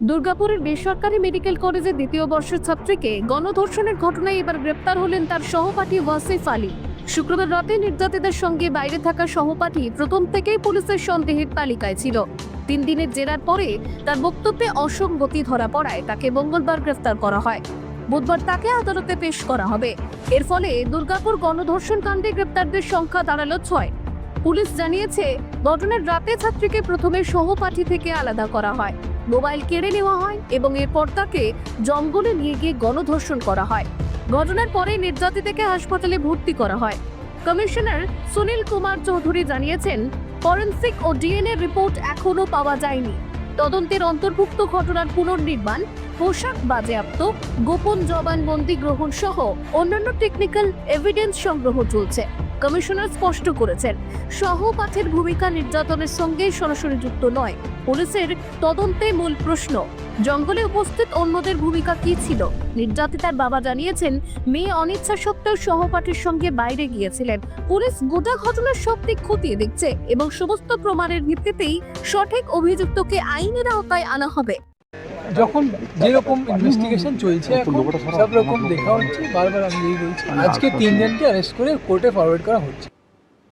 দুর্গাপুরের বেসরকারি মেডিকেল কলেজে দ্বিতীয় বর্ষের ছাত্রীকে গণধর্ষণের ঘটনায় এবার গ্রেপ্তার হলেন তার সহপাঠী ওয়াসিফ আলী। শুক্রবার রাতে নির্যাতিতার সঙ্গে বাইরে থাকা সহপাঠী প্রথম থেকেই পুলিশের সন্দেহের তালিকায় ছিল। তিন দিনের জেরার পরে তার বক্তব্যে অসঙ্গতি ধরা পড়ায় তাকে মঙ্গলবার গ্রেফতার করা হয়। বুধবার তাকে আদালতে পেশ করা হবে। এর ফলে দুর্গাপুর গণধর্ষণ কাণ্ডে গ্রেপ্তারদের সংখ্যা দাঁড়াল ছয়। পুলিশ জানিয়েছে, ঘটনার রাতে ছাত্রীকে প্রথমে সহপাঠী থেকে আলাদা করা হয়। মোবাইল কেড়ে নেওয়া হয় এবং এরপর তাকে জঙ্গলে নিয়ে গিয়ে গণধর্ষণ করা হয়। ঘটনার পরে নির্যাতিতাকে হাসপাতালে ভর্তি করা হয়। কমিশনার সুনীল কুমার চৌধুরী জানিয়েছেন, ফরেন্সিক ও ডিএনএ রিপোর্ট এখনও পাওয়া যায়নি। তদন্তের অন্তর্ভুক্ত ঘটনার পুনর্নির্মাণ, পোশাক বাজেয়াপ্ত, গোপন জবানবন্দি গ্রহণ সহ অন্যান্য টেকনিক্যাল এভিডেন্স সংগ্রহ চলছে। কমিশনার স্পষ্ট করেছেন, সহপাঠের ভূমিকা নির্যাতনের সঙ্গে সরাসরি যুক্ত নয়। পুলিশের তদন্তে মূল প্রশ্ন, জঙ্গলে উপস্থিত অন্যদের ভূমিকা কি ছিল? নির্যাতিতার বাবা জানিয়েছেন, মেয়ে অনিচ্ছা সত্ত্বেও সহপাঠীর সঙ্গে বাইরে গিয়েছিলেন। পুলিশ গোটা ঘটনার সব খতিয়ে দেখছে এবং সমস্ত প্রমাণের ভিত্তিতেই সঠিক অভিযুক্তকে আইনের আওতায় আনা হবে। যখন যেরকম ইনভেস্টিগেশন চলছে সব রকম দেখা হচ্ছে, বারবার আমি বলছি। আজকে তিনজনকে অ্যারেস্ট করে কোর্টে ফরওয়ার্ড করা হচ্ছে।